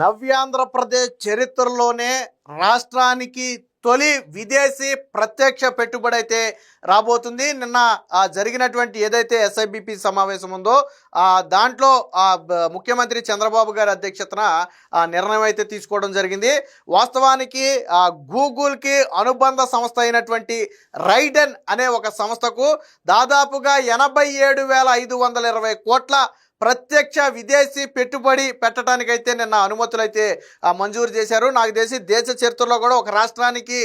నవ్యాంధ్రప్రదేశ్ చరిత్రలోనే రాష్ట్రానికి తొలి విదేశీ ప్రత్యక్ష పెట్టుబడి అయితే రాబోతుంది. నిన్న జరిగినటువంటి ఏదైతే ఎస్ఐబిపి సమావేశం ఉందో దాంట్లో ముఖ్యమంత్రి చంద్రబాబు గారి అధ్యక్షతన ఆ నిర్ణయం అయితే తీసుకోవడం జరిగింది. వాస్తవానికి గూగుల్కి అనుబంధ సంస్థ అయినటువంటి రైడెన్ అనే ఒక సంస్థకు దాదాపుగా ఎనభై ఏడు వేల ఐదు వందల ఇరవై కోట్ల ప్రత్యక్ష విదేశీ పెట్టుబడి పెట్టడానికైతే నిన్న అనుమతులు అయితే మంజూరు చేశారు. నాకు తెలిసి దేశ చరిత్రలో కూడా ఒక రాష్ట్రానికి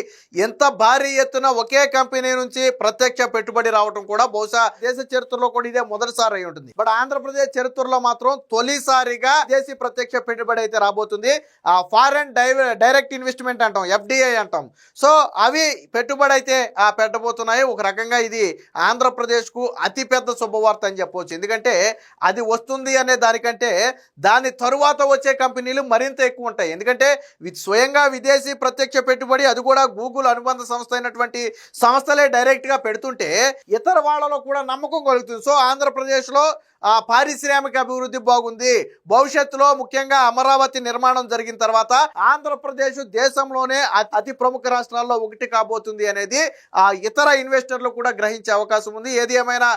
ఎంత భారీ ఎత్తున ఒకే కంపెనీ నుంచి ప్రత్యక్ష పెట్టుబడి రావడం కూడా బహుశా దేశ చరిత్రలో కూడా ఇదే మొదటిసారి అయి ఉంటుంది. బట్ ఆంధ్రప్రదేశ్ చరిత్రలో మాత్రం తొలిసారిగా విదేశీ ప్రత్యక్ష పెట్టుబడి అయితే రాబోతుంది. ఆ ఫారెన్ డైరెక్ట్ ఇన్వెస్ట్మెంట్ అంటాం ఎఫ్డిఐ అంటాం. సో అవి పెట్టుబడి అయితే పెట్టబోతున్నాయి. ఒక రకంగా ఇది ఆంధ్రప్రదేశ్కు అతిపెద్ద శుభవార్త అని చెప్పవచ్చు ఎందుకంటే అది వస్తుంది అనే దానికంటే దాని తరువాత వచ్చే కంపెనీలు మరింత ఎక్కువ ఉంటాయి. ఎందుకంటే స్వయంగా విదేశీ ప్రత్యక్ష పెట్టుబడి అది కూడా గూగుల్ అనుబంధ సంస్థ అయినటువంటి సంస్థలే డైరెక్ట్గా పెడుతుంటే ఇతర వాళ్ళలో కూడా నమ్మకం కలుగుతుంది. సో ఆంధ్రప్రదేశ్లో ఆ పారిశ్రామిక అభివృద్ధి బాగుంది. భవిష్యత్తులో ముఖ్యంగా అమరావతి నిర్మాణం జరిగిన తర్వాత ఆంధ్రప్రదేశ్ దేశంలోనే అతి ప్రముఖ రాష్ట్రాల్లో ఒకటి కాబోతుంది అనేది ఆ ఇతర ఇన్వెస్టర్లు కూడా గ్రహించే అవకాశం ఉంది. ఏది ఏమైనా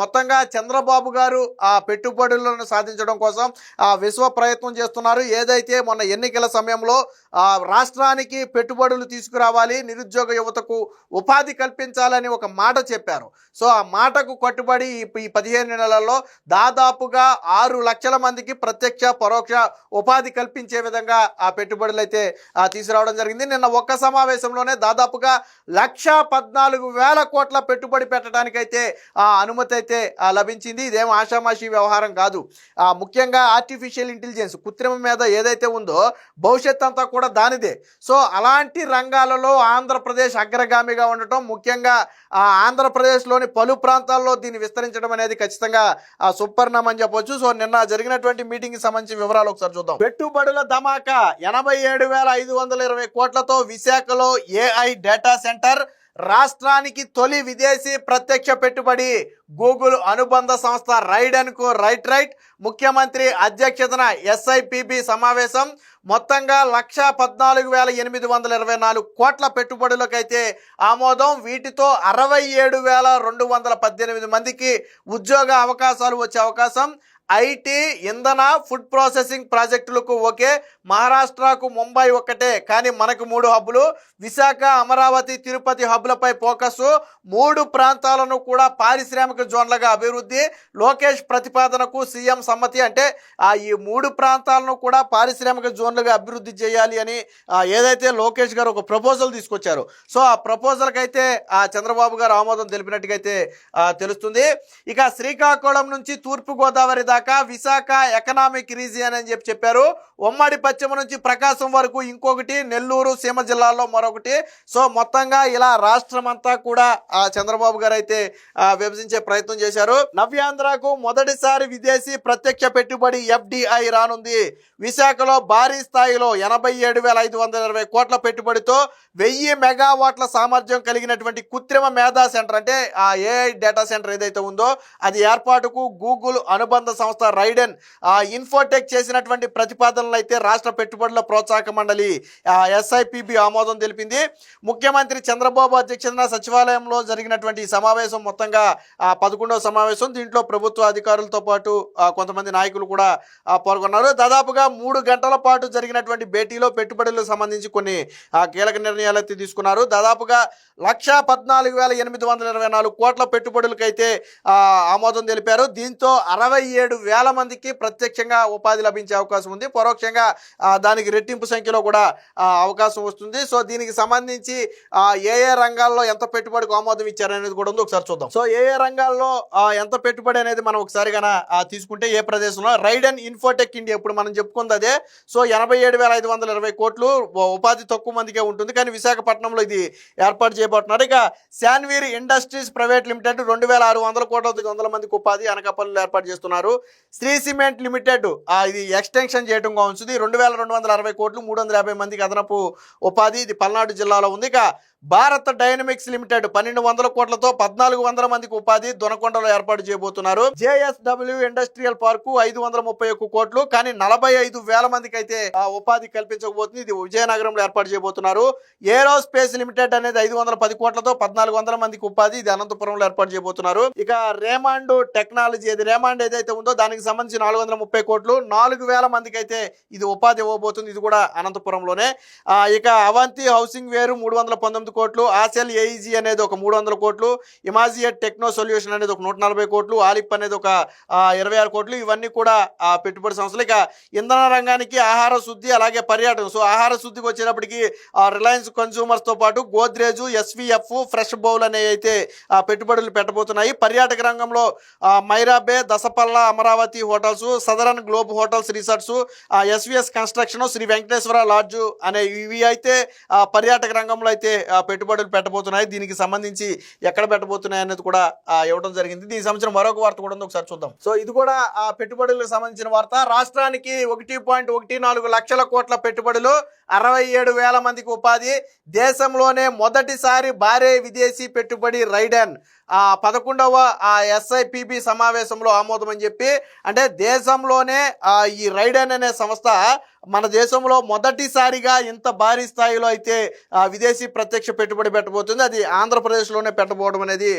మొత్తంగా చంద్రబాబు గారు ఆ పెట్టుబడి పెట్టుబడులను సాధించడం కోసం ఆ విశ్వ ప్రయత్నం చేస్తున్నారు. ఏదైతే మొన్న ఎన్నికల సమయంలో ఆ రాష్ట్రానికి పెట్టుబడులు తీసుకురావాలి నిరుద్యోగ యువతకు ఉపాధి కల్పించాలని ఒక మాట చెప్పారు. సో ఆ మాటకు కట్టుబడి ఈ- పదిహేను నెలలలో దాదాపుగా ఆరు లక్షల మందికి ప్రత్యక్ష పరోక్ష ఉపాధి కల్పించే విధంగా ఆ పెట్టుబడులు అయితే తీసుకురావడం జరిగింది. నిన్న ఒక్క సమావేశంలోనే దాదాపుగా లక్ష పద్నాలుగు వేల కోట్ల పెట్టుబడి పెట్టడానికైతే ఆ అనుమతి అయితే లభించింది. ఇదేం ఆషామాషి వ్యవహారం కాదు. ఆ, ముఖ్యంగా ఆర్టిఫిషియల్ ఇంటెలిజెన్స్ కృత్రిమ మీద ఏదైతే ఉందో భవిష్యత్ అంతా కూడా దానిదే. సో అలాంటి రంగాలలో ఆంధ్రప్రదేశ్ అగ్రగామిగా ఉండటం ముఖ్యంగా ఆంధ్రప్రదేశ్లోని పలు ప్రాంతాల్లో దీన్ని విస్తరించడం అనేది ఖచ్చితంగా సుపర్ణం అని చెప్పొచ్చు. సో నిన్న జరిగినటువంటి మీటింగ్కి సంబంధించి వివరాలు ఒకసారి చూద్దాం. పెట్టుబడుల ధమాకా ఎనభై ఏడు వేల ఐదు వందల ఇరవై కోట్లతో విశాఖలో ఏఐ డేటా సెంటర్ రాష్ట్రానికి తొలి విదేశీ ప్రత్యక్ష పెట్టుబడి గూగుల్ అనుబంధ సంస్థ రైడెన్కు రైట్ రైట్. ముఖ్యమంత్రి అధ్యక్షతన ఎస్ఐపిబి సమావేశం. మొత్తంగా లక్ష పద్నాలుగు వేల ఎనిమిది వందల ఇరవై నాలుగు కోట్ల పెట్టుబడులకైతే ఆమోదం. వీటితో అరవై ఏడు వేల రెండు వందల పద్దెనిమిది మందికి ఉద్యోగ అవకాశాలు వచ్చే అవకాశం. ఐటీ ఇంధన ఫుడ్ ప్రాసెసింగ్ ప్రాజెక్టులకు ఒకే మహారాష్ట్రకు ముంబై ఒక్కటే. కానీ మనకు మూడు హబ్బులు. విశాఖ అమరావతి తిరుపతి హబ్బులపై ఫోకస్ మూడు ప్రాంతాలను కూడా పారిశ్రామిక జోన్లుగా అభివృద్ధి. లోకేష్ ప్రతిపాదనకు సీఎం సమ్మతి అంటే ఈ మూడు ప్రాంతాలను కూడా పారిశ్రామిక జోన్లుగా అభివృద్ధి చేయాలి అని ఏదైతే లోకేష్ గారు ఒక ప్రపోజల్ తీసుకొచ్చారు. సో ఆ ప్రపోజల్కి అయితే ఆ చంద్రబాబు గారు ఆమోదం తెలిపినట్టుగా అయితే తెలుస్తుంది. ఇక శ్రీకాకుళం నుంచి తూర్పుగోదావరి దాకా దాకా విశాఖ ఎకనామిక్ రీజియన్ అని చెప్పి చెప్పారు. ఉమ్మడి పశ్చిమ నుంచి ప్రకాశం వరకు ఇంకొకటి నెల్లూరు సీమ జిల్లాలో మరొకటి. సో మొత్తంగా ఇలా రాష్ట్రం అంతా కూడా ఆ చంద్రబాబు గారు అయితే విభజించే ప్రయత్నం చేశారు. నవ్యాంధ్రకు మొదటిసారి విదేశీ ప్రత్యక్ష పెట్టుబడి ఎఫ్డిఐ రానుంది. విశాఖలో భారీ స్థాయిలో ఎనభై ఏడు వేల ఐదు వందల ఇరవై కోట్ల పెట్టుబడితో వెయ్యి మెగావాట్ల సామర్థ్యం కలిగినటువంటి కృత్రిమ మేధా సెంటర్ అంటే ఆ ఏఐ డేటా సెంటర్ ఏదైతే ఉందో అది ఏర్పాటుకు గూగుల్ అనుబంధ సంస్థ రైడెన్ ఇన్ఫోటెక్ చేసినటువంటి ప్రతిపాదనలు అయితే రాష్ట్ర పెట్టుబడుల ప్రోత్సాహక మండలి ఎస్ఐపిబి ఆమోదం తెలిపింది. ముఖ్యమంత్రి చంద్రబాబు అధ్యక్షతన సచివాలయంలో జరిగినటువంటి ఈ సమావేశం మొత్తంగా పదకొండవ సమావేశం. దీంట్లో ప్రభుత్వ అధికారులతో పాటు కొంతమంది నాయకులు కూడా పాల్గొన్నారు. దాదాపుగా మూడు గంటల పాటు జరిగినటువంటి భేటీలో పెట్టుబడులకు సంబంధించి కొన్ని కీలక నిర్ణయాలు అయితే తీసుకున్నారు. దాదాపుగా లక్ష పద్నాలుగు వేల ఎనిమిది వందల ఇరవై నాలుగు కోట్ల పెట్టుబడులకైతే ఆమోదం తెలిపారు. దీంతో అరవై ఏడు వేల మందికి ప్రత్యక్షంగా ఉపాధి లభించే అవకాశం ఉంది. పరోక్షంగా దానికి రెట్టింపు సంఖ్యలో కూడా అవకాశం వస్తుంది. సో దీనికి సంబంధించి ఏ ఏ రంగాల్లో ఎంత పెట్టుబడికి ఆమోదం ఇచ్చారనేది కూడా ఉంది. ఒకసారి చూద్దాం. సో ఏ ఏ రంగాల్లో ఎంత పెట్టుబడి అనేది మనం ఒకసారి కన తీసుకుంటే ఏ ప్రదేశంలో? Raiden Infotech India. ఇప్పుడు మనం చెప్పుకుంది అదే. సో ఎనభై ఏడు వేల ఐదు వందల ఇరవై కోట్లు ఉపాధి తక్కువ మందికే ఉంటుంది. కానీ విశాఖపట్నంలో ఇది ఏర్పాటు చేయబోతున్నారు ఇక శాన్వీర్ ఇండస్ట్రీస్ ప్రైవేట్ లిమిటెడ్ రెండు వేల ఆరు వందల కోట్ల వందల మందికి ఉపాధి అనకాపల్లిలో ఏర్పాటు చేస్తున్నారు. Shree cement limited. ఇది ఎక్స్టెన్షన్ చేయడం కావచ్చు రెండు వేల రెండు వందల అరవై కోట్లు మూడు వందల యాభై మందికి అదనపు ఉపాధి ఇది పల్నాడు జిల్లాలో ఉంది. ఇక భారత్ డైనమిక్స్ లిమిటెడ్ పన్నెండు వందల కోట్లతో పద్నాలుగు వందల మందికి ఉపాధి దొనకొండలో ఏర్పాటు చేయబోతున్నారు. జేఎస్డబ్ల్యూ ఇండస్ట్రియల్ పార్కు ఐదు వందల ముప్పై ఒక్క కోట్లు కానీ నలభై ఐదు వేల మందికి అయితే ఆ ఉపాధి కల్పించకపోతుంది. ఇది విజయనగరంలో ఏర్పాటు చేయబోతున్నారు. ఏరోస్పేస్ లిమిటెడ్ అనేది ఐదు వందల పది కోట్లతో పద్నాలుగు వందల మందికి ఉపాధి ఇది అనంతపురంలో ఏర్పాటు చేయబోతున్నారు. ఇక రేమాండ్ టెక్నాలజీ ఇది రేమాండ్ ఏదైతే ఉందో దానికి సంబంధించి నాలుగు వందల ముప్పై కోట్లు నాలుగు వేల మందికి అయితే ఇది ఉపాధి ఇవ్వబోతుంది. ఇది కూడా అనంతపురంలోనే. ఇక అవంతి హౌసింగ్ వేరు మూడు వందల పంతొమ్మిది కోట్లు. ఆసెల్ ఏఈజీ అనేది ఒక మూడు వందల కోట్లు. ఇమాజియట్ టెక్నో సొల్యూషన్ అనేది ఒక నూట నలభై కోట్లు. ఆలిప్ అనేది ఒక ఇరవై ఆరు కోట్లు. ఇవన్నీ కూడా పెట్టుబడి సంస్థలు. ఇక ఇంధన రంగానికి ఆహార శుద్ధి అలాగే పర్యాటకం. సో ఆహార శుద్ధికి వచ్చేటప్పటికి రిలయన్స్ కన్సూమర్స్తో పాటు గోద్రేజ్ ఎస్విఎఫ్ ఫ్రెష్ బౌల్ అనేవి అయితే ఆ, పెట్టుబడులు పెట్టబోతున్నాయి. పర్యాటక రంగంలో మైరాబే Dasapalla Amaravati hotels southern globe hotels resorts SVS construction Sri Venkateswara lodge అనే ఇవి అయితే పర్యాటక రంగంలో అయితే పెట్టుబడులు పెట్టబోతున్నాయి. దీనికి సంబంధించి ఎక్కడ పెట్టబోతున్నాయి అనేది కూడా ఇవ్వడం జరిగింది. దీనికి సంబంధించిన మరొక వార్త కూడా ఉంది. ఒకసారి చూద్దాం. సో ఇది కూడా ఆ పెట్టుబడులకు సంబంధించిన వార్త. రాష్ట్రానికి ఒకటి పాయింట్ ఒకటి నాలుగు లక్షల కోట్ల పెట్టుబడులు అరవై ఏడు వేల మందికి ఉపాధి. దేశంలోనే మొదటిసారి భారీ విదేశీ పెట్టుబడి రైడన్. పదకొండవ ఆ ఎస్ఐపిబి సమావేశంలో ఆమోదం అని చెప్పి అంటే దేశంలోనే ఈ రైడన్ అనే సంస్థ మన దేశంలో మొదటిసారిగా ఇంత భారీ స్థాయిలో అయితే విదేశీ ప్రత్యక్ష పెట్టుబడి పెట్టబోతుంది. అది ఆంధ్రప్రదేశ్లోనే పెట్టబోవడం అనేది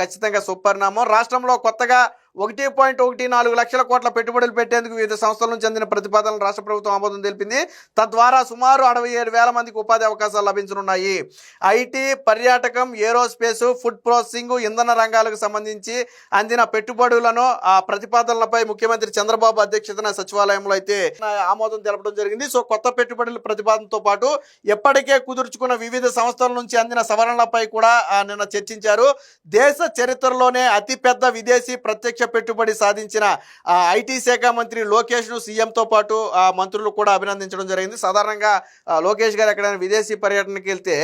ఖచ్చితంగా సుపరిణామం రాష్ట్రంలో కొత్తగా ఒకటి పాయింట్ ఒకటి నాలుగు లక్షల కోట్ల పెట్టుబడులు పెట్టేందుకు వివిధ సంస్థల నుంచి అందిన ప్రతిపాదనలు రాష్ట్ర ప్రభుత్వం ఆమోదం తెలిపింది. తద్వారా సుమారు అరవై ఏడు వేల మందికి ఉపాధి అవకాశాలు లభించనున్నాయి. ఐటీ పర్యాటకం ఏరోస్పేస్ ఫుడ్ ప్రాసెసింగ్ ఇంధన రంగాలకు సంబంధించి అందిన పెట్టుబడులను ఆ ప్రతిపాదనలపై ముఖ్యమంత్రి చంద్రబాబు అధ్యక్షతన సచివాలయంలో అయితే ఆమోదం తెలపడం జరిగింది. సో కొత్త పెట్టుబడుల ప్రతిపాదనతో పాటు ఎప్పటికే కుదుర్చుకున్న వివిధ సంస్థల నుంచి అందిన సవరణలపై కూడా నిన్న చర్చించారు. దేశ చరిత్రలోనే అతిపెద్ద విదేశీ ప్రత్యక్ష పెట్టుబడి సాధించిన ఐటీ శాఖ మంత్రి లోకేష్ను సీఎంతో పాటు ఆ మంత్రులు కూడా అభినందించడం జరిగింది. సాధారణంగా లోకేష్ గారు ఎక్కడైనా విదేశీ పర్యటనకి వెళ్తే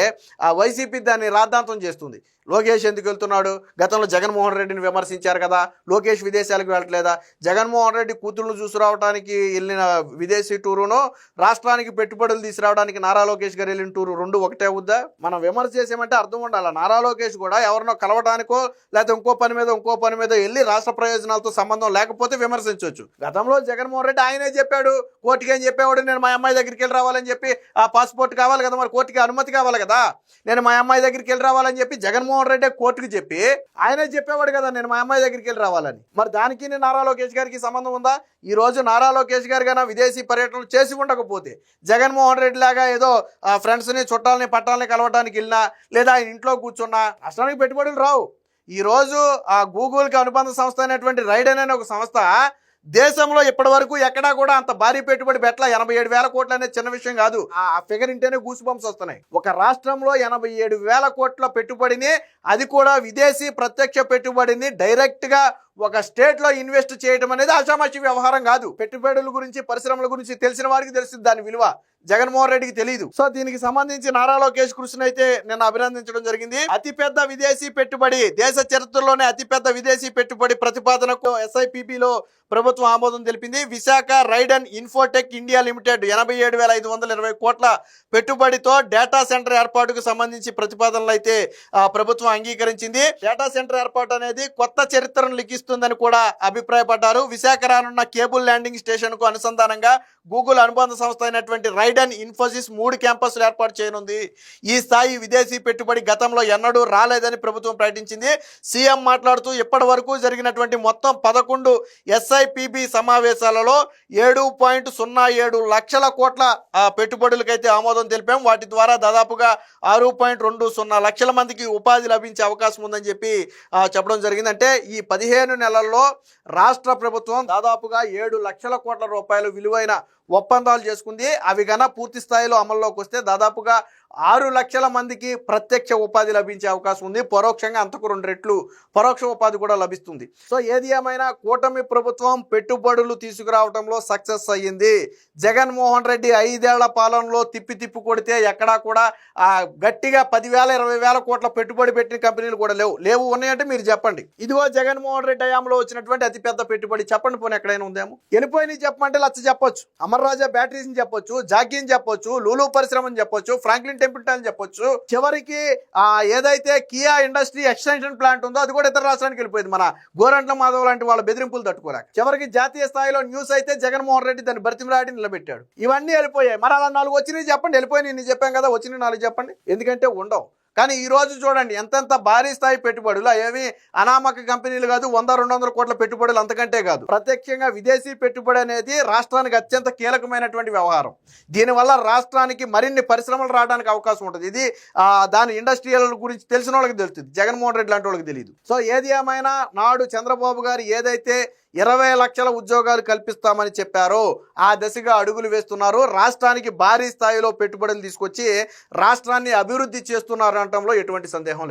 ఆ వైసీపీ దాన్ని రాద్ధాంతం చేస్తుంది. లోకేష్ ఎందుకు వెళ్తున్నాడు? గతంలో జగన్మోహన్ రెడ్డిని విమర్శించారు కదా. లోకేష్ విదేశాలకు వెళ్ళట్లేదా? జగన్మోహన్ రెడ్డి కూతురును చూసుకురావడానికి వెళ్ళిన విదేశీ టూరును రాష్ట్రానికి పెట్టుబడులు తీసుకురావడానికి నారా లోకేష్ గారు వెళ్ళిన టూరు రెండు ఒకటే అవుద్దా? మనం విమర్శ చేసామంటే అర్థం ఉండాలి? నారా లోకేష్ కూడా ఎవరినో కలవడానికో లేకపోతే ఇంకో పని మీద ఇంకో పని మీద వెళ్ళి రాష్ట్ర ప్రయోజనాలతో సంబంధం లేకపోతే విమర్శించవచ్చు. గతంలో జగన్మోహన్ రెడ్డి ఆయనే చెప్పాడు. కోర్టుకి ఏం చెప్పేవాడు? నేను మా అమ్మాయి దగ్గరికి వెళ్ళి రావాలని చెప్పి ఆ పాస్పోర్ట్ కావాలి కదా మరి కోర్టుకి అనుమతి కావాలి కదా. నేను మా అమ్మాయి దగ్గరికి వెళ్ళి రావాలని చెప్పి జగన్మోహన్ రెడ్డి కోర్టుకి చెప్పి ఆయనే చెప్పేవాడు కదా నేను మా అమ్మాయి దగ్గరికి వెళ్ళి రావాలని. మరి దానికి నారా లోకేష్ గారికి సంబంధం ఉందా? ఈ రోజు నారా లోకేష్ గారు కన్నా విదేశీ పర్యటనలు చేసి ఉండకపోతే జగన్మోహన్ రెడ్డి లాగా ఏదో ఫ్రెండ్స్ని చుట్టాలని పట్టాలని కలవడానికి వెళ్ళినా లేదా ఆయన ఇంట్లో కూర్చున్నా అసలు పెట్టుబడులు రావు. ఈ రోజు ఆ గూగుల్కి అనుబంధ సంస్థ అయినటువంటి రైడ్ అనే ఒక సంస్థ దేశంలో ఇప్పటి వరకు ఎక్కడా కూడా అంత భారీ పెట్టుబడి పెట్టల ఎనభై ఏడు వేల కోట్లు అనేది చిన్న విషయం కాదు. ఆ ఫిగర్ ఇంటేనే గూస్ బంప్స్ వస్తున్నాయి. ఒక రాష్ట్రంలో ఎనభై ఏడు వేల కోట్ల పెట్టుబడిని అది కూడా విదేశీ ప్రత్యక్ష పెట్టుబడిని డైరెక్ట్గా ఒక స్టేట్లో ఇన్వెస్ట్ చేయడం అనేది ఆషామాషి వ్యవహారం కాదు. పెట్టుబడుల గురించి పరిశ్రమల గురించి తెలిసిన వారికి తెలుస్తుంది దాని విలువ. జగన్మోహన్ రెడ్డికి తెలియదు సో దీనికి సంబంధించి నారా లోకేష్ కృష్ణ అయితే నిన్న అభినందించడం జరిగింది. అతిపెద్ద విదేశీ పెట్టుబడి దేశ చరిత్రలోనే అతిపెద్ద విదేశీ పెట్టుబడి ప్రతిపాదనకు ఎస్ఐపిబిలో ప్రభుత్వం ఆమోదం తెలిపింది. Visakha Raiden Infotech India limited ఎనభై ఏడు వేల ఐదు వందల ఇరవై కోట్ల పెట్టుబడితో డేటా సెంటర్ ఏర్పాటుకు సంబంధించి ప్రతిపాదనలు అయితే ఆ, ప్రభుత్వం అంగీకరించింది. డేటా సెంటర్ ఏర్పాటు అనేది కొత్త చరిత్రను లిఖి లిఖిస్తుందని కూడా అభిప్రాయపడ్డారు. విశాఖ రానున్న కేబుల్ ల్యాండింగ్ స్టేషన్కు అనుసంధానంగా గూగుల్ అనుబంధ సంస్థ అయినటువంటి రైడన్ ఇన్ఫోసిస్ మూడు క్యాంపస్లు ఏర్పాటు చేయనుంది. ఈ స్థాయి విదేశీ పెట్టుబడి గతంలో ఎన్నడూ రాలేదని ప్రభుత్వం ప్రకటించింది. సీఎం మాట్లాడుతూ ఇప్పటి వరకు జరిగినటువంటి మొత్తం పదకొండు ఎస్ఐపిబి సమావేశాలలో ఏడు పాయింట్ సున్నా ఏడు లక్షల కోట్ల పెట్టుబడులకైతే ఆమోదం తెలిపాం. వాటి ద్వారా దాదాపుగా ఆరు పాయింట్ రెండు సున్నా లక్షల మందికి ఉపాధి లభించే అవకాశం ఉందని చెప్పి చెప్పడం జరిగిందంటే ఈ పదిహేను నెలల్లో రాష్ట్ర ప్రభుత్వం దాదాపుగా ఏడు లక్షల కోట్ల రూపాయలు విలువైన ఒప్పందాలు చేసుకుంది. అవి గన పూర్తి స్థాయిలో అమల్లోకి వస్తే దాదాపుగా ఆరు లక్షల మందికి ప్రత్యక్ష ఉపాధి లభించే అవకాశం ఉంది. పరోక్షంగా అంతకు రెండు రెట్లు పరోక్ష ఉపాధి కూడా లభిస్తుంది. సో ఏది ఏమైనా కూటమి ప్రభుత్వం పెట్టుబడులు తీసుకురావడంలో సక్సెస్ అయ్యింది. జగన్మోహన్ రెడ్డి ఐదేళ్ళ పాలనలో తిప్పి తిప్పి కొడితే ఎక్కడా కూడా ఆ, గట్టిగా పదివేల ఇరవై వేల కోట్ల పెట్టుబడి పెట్టిన కంపెనీలు కూడా లేవు. లేవు ఉన్నాయంటే మీరు చెప్పండి. ఇదిగో జగన్మోహన్ రెడ్డి హయాంలో వచ్చినటువంటి అతిపెద్ద పెట్టుబడి. చెప్పండి పోనీ ఎక్కడైనా ఉందేమో. వెళ్ళిపోయినవి చెప్పమంటే లచ్చ చెప్పొచ్చు. అమర్ రాజా చెప్పొచ్చు జాకీ చెప్పొచ్చు లూలు పరిశ్రమని చెప్పొచ్చు ఫ్రాంక్లిన్ టెంపుల్ అని చెప్పొచ్చు. చివరికి ఆ, ఏదైతే కియా ఇండస్ట్రీ ఎక్స్టెన్షన్ ప్లాంట్ ఉందో అది కూడా ఇతర రాష్ట్రానికి వెళ్ళిపోయింది. మన గోరంట్ల మాధవ్ లాంటి వాళ్ళ బెదిరింపులు తట్టుకోలేక. చివరికి జాతీయ స్థాయిలో న్యూస్ అయితే జగన్మోహన్ రెడ్డి దాన్ని బతిమలాడి నిలబెట్టాడు. ఇవన్నీ వెళ్ళిపోయాయి. మరి అలా నాలుగు వచ్చినాయి చెప్పండి. వెళ్ళిపోయినాయి. నేను చెప్పాను కదా వచ్చినాయి నాలుగు చెప్పండి. ఎందుకంటే ఉండవు. కానీ ఈరోజు చూడండి ఎంతెంత భారీ స్థాయి పెట్టుబడులు అవి అనామక కంపెనీలు కాదు వంద రెండు వందల కోట్ల పెట్టుబడులు అంతకంటే కాదు. ప్రత్యక్షంగా విదేశీ పెట్టుబడి అనేది రాష్ట్రానికి అత్యంత కీలకమైనటువంటి వ్యవహారం. దీనివల్ల రాష్ట్రానికి మరిన్ని పరిశ్రమలు రావడానికి అవకాశం ఉంటుంది. ఇది దాని ఇండస్ట్రియల్ గురించి తెలిసిన వాళ్ళకి తెలుస్తుంది. జగన్మోహన్ రెడ్డి లాంటి వాళ్ళకి తెలియదు సో ఏది ఏమైనా నాడు చంద్రబాబు గారు ఏదైతే ఇరవై లక్షల ఉద్యోగాలు కల్పిస్తామని చెప్పారో. ఆ దశగా అడుగులు వేస్తున్నారు. రాష్ట్రానికి భారీ స్థాయిలో పెట్టుబడులు తీసుకొచ్చి రాష్ట్రాన్ని అభివృద్ధి చేస్తున్నారు అనటంలో ఎటువంటి సందేహం లేదు.